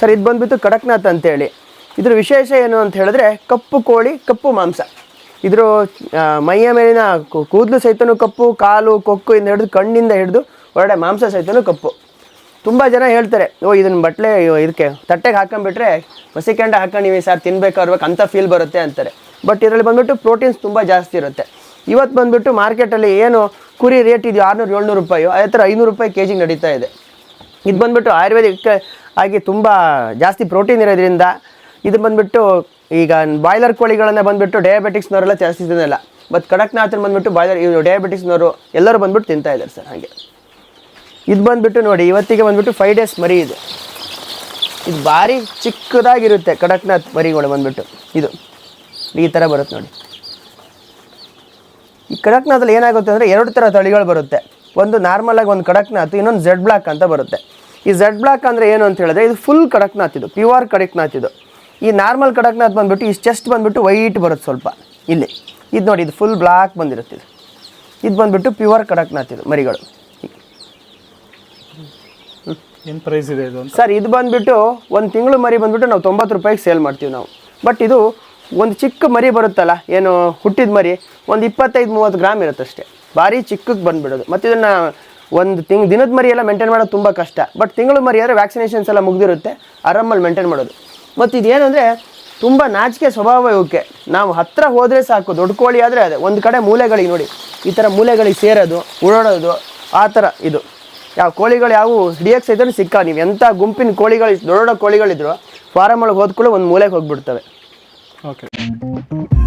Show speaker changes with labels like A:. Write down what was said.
A: Sir, ಇದು ಬಂದುಬಿಟ್ಟು ಕಡಕ್ನಾಥ್ ಅಂತೇಳಿ. ಇದ್ರ ವಿಶೇಷ ಏನು ಅಂತ ಹೇಳಿದ್ರೆ ಕಪ್ಪು ಕೋಳಿ, ಕಪ್ಪು ಮಾಂಸ. ಇದ್ರ ಮೈಯ ಮೇಲಿನ ಕೂದಲು ಸಹಿತನೂ ಕಪ್ಪು, ಕಾಲು, ಕೊಕ್ಕು ಇಂದ ಹಿಡಿದು ಕಣ್ಣಿಂದ ಹಿಡಿದು ಒಳ್ಳೆ ಮಾಂಸ ಸಹಿತನೂ ಕಪ್ಪು. ತುಂಬ ಜನ ಹೇಳ್ತಾರೆ, ಓ ಇದನ್ನ ಬಟ್ಲೆ ಇದಕ್ಕೆ ತಟ್ಟೆಗೆ ಹಾಕೊಂಡ್ಬಿಟ್ರೆ ಮಸಿಕೆಂಡ ಹಾಕೊಂಡಿವಿ ಸರ್ ತಿನ್ಬೇಕಾರ್ಬೇಕು ಅಂತ ಫೀಲ್ ಬರುತ್ತೆ ಅಂತಾರೆ. ಬಟ್ ಇದರಲ್ಲಿ ಬಂದ್ಬಿಟ್ಟು ಪ್ರೋಟೀನ್ಸ್ ತುಂಬ ಜಾಸ್ತಿ ಇರುತ್ತೆ. ಇವತ್ತು ಬಂದ್ಬಿಟ್ಟು ಮಾರ್ಕೆಟಲ್ಲಿ ಏನು ಕುರಿ ರೇಟ್ ಇದೆಯೋ ಆರುನೂರು ಏಳ್ನೂರು ರೂಪಾಯಿ, ಅದೇ ಥರ ಐನೂರು ರೂಪಾಯಿ ಕೆ ಜಿಗೆ ನಡೀತಾ ಇದೆ. ಇದು ಬಂದುಬಿಟ್ಟು ಆಯುರ್ವೇದಿಕ್ ಆಗಿ ತುಂಬ ಜಾಸ್ತಿ ಪ್ರೋಟೀನ್ ಇರೋದ್ರಿಂದ ಇದು ಬಂದ್ಬಿಟ್ಟು ಈಗ ಬಾಯ್ಲರ್ ಕೋಳಿಗಳನ್ನ ಬಂದುಬಿಟ್ಟು ಡಯಾಬೆಟಿಕ್ಸ್ನವರೆಲ್ಲ ಜಾಸ್ತಿ ತಿನ್ನಲ್ಲ. ಬಟ್ ಕಡಕ್ನಾಥನ್ ಬಂದುಬಿಟ್ಟು ಬಾಯ್ಲರ್ ಇವರು ಡಯಾಬಿಟಿಕ್ಸ್ನವರು ಎಲ್ಲರೂ ಬಂದುಬಿಟ್ಟು ತಿಂತಾ ಇದ್ದಾರೆ ಸರ್ ಹಾಗೆ. ಇದು ಬಂದುಬಿಟ್ಟು ನೋಡಿ ಇವತ್ತಿಗೆ ಬಂದ್ಬಿಟ್ಟು ಫೈವ್ ಡೇಸ್ ಮರಿ ಇದು. ಇದು ಭಾರಿ ಚಿಕ್ಕದಾಗಿರುತ್ತೆ ಕಡಕ್ನಾಥ್ ಮರಿಗಳು ಬಂದುಬಿಟ್ಟು. ಇದು ಈ ಥರ ಬರುತ್ತೆ ನೋಡಿ. ಈ ಕಡಕ್ನಾಥಲ್ಲಿ ಏನಾಗುತ್ತೆ ಅಂದರೆ ಎರಡು ಥರ ತಳಿಗಳು ಬರುತ್ತೆ. ಒಂದು ನಾರ್ಮಲಾಗಿ ಒಂದು ಕಡಕ್ನಾಥ್ ಇನ್ನೊಂದು ಝೆಡ್ ಬ್ಲಾಕ್ ಅಂತ ಬರುತ್ತೆ. ಈ ಝೆಡ್ ಬ್ಲಾಕ್ ಅಂದರೆ ಏನು ಅಂತ ಹೇಳಿದ್ರೆ ಇದು ಫುಲ್ ಕಡಕ್ನಾಥ್ ಇದು ಪ್ಯೂರ್ ಕಡಕ್ನಾಥ್ ಇದು. ಈ ನಾರ್ಮಲ್ ಕಡಕ್ನಾಥ್ ಬಂದ್ಬಿಟ್ಟು ಈ ಚೆಸ್ಟ್ ಬಂದ್ಬಿಟ್ಟು ವೈಟ್ ಬರುತ್ತೆ ಸ್ವಲ್ಪ ಇಲ್ಲಿ. ಇದು ನೋಡಿ ಇದು ಫುಲ್ ಬ್ಲಾಕ್ ಬಂದಿರುತ್ತೆ ಇದು. ಇದು ಬಂದುಬಿಟ್ಟು ಪ್ಯೂರ್ ಕಡಕ್ನಾಥ್ ಇದು ಮರಿಗಳು.
B: ಏನು ಪ್ರೈಸ್ ಇದೆ ಇದು
A: ಸರ್ ಇದು ಬಂದ್ಬಿಟ್ಟು ಒಂದು ತಿಂಗಳು ಮರಿ ಬಂದ್ಬಿಟ್ಟು ನಾವು ತೊಂಬತ್ತು ರೂಪಾಯಿಗೆ ಸೇಲ್ ಮಾಡ್ತೀವಿ ನಾವು. ಬಟ್ ಇದು ಒಂದು ಚಿಕ್ಕ ಮರಿ ಬರುತ್ತಲ್ಲ ಏನು ಹುಟ್ಟಿದ ಮರಿ ಒಂದು ಇಪ್ಪತ್ತೈದು ಮೂವತ್ತು ಗ್ರಾಮ್ ಇರುತ್ತೆ ಅಷ್ಟೇ ಭಾರಿ ಚಿಕ್ಕಕ್ಕೆ ಬಂದುಬಿಡೋದು. ಮತ್ತು ಇದನ್ನು ಒಂದು ತಿಂಗ್, ದಿನದ ಮರಿ ಎಲ್ಲ ಮೇಂಟೈನ್ ಮಾಡೋದು ತುಂಬ ಕಷ್ಟ. ಬಟ್ ತಿಂಗಳು ಮರಿ ಆದರೆ ವ್ಯಾಕ್ಸಿನೇಷನ್ಸ್ ಎಲ್ಲ ಮುಗಿದಿರುತ್ತೆ. ಆರಾಮಲ್ಲಿ ಮೇಂಟೈನ್ ಮಾಡೋದು. ಮತ್ತು ಇದೇನು ಅಂದರೆ ತುಂಬ ನಾಚಿಕೆ ಸ್ವಭಾವ ಇವಕ್ಕೆ. ನಾವು ಹತ್ತಿರ ಹೋದರೆ ಸಾಕು. ದೊಡ್ಡ ಕೋಳಿ ಆದರೆ ಅದೇ. ಒಂದು ಕಡೆ ಮೂಲೆಗಳಿಗೆ ನೋಡಿ. ಈ ಥರ ಮೂಲೆಗಳಿಗೆ ಸೇರೋದು ಉಳೋಡೋದು ಆ ಥರ ಇದು. ಯಾವ ಕೋಳಿಗಳು ಯಾವ ಹಿಡಿಯೋಕ್ಕೆ ಸಹಿತ ಸಿಕ್ಕ ನೀವು. ಎಂಥ ಗುಂಪಿನ ಕೋಳಿಗಳು, ದೊಡ್ಡ ದೊಡ್ಡ ಕೋಳಿಗಳಿದ್ರು ಫಾರಮ್ ಒಳಗೆ ಹೋದ್ಕೊಳ್ಳೋ ಒಂದು ಮೂಲೆಗೆ ಹೋಗ್ಬಿಡ್ತವೆ.
B: ಓಕೆ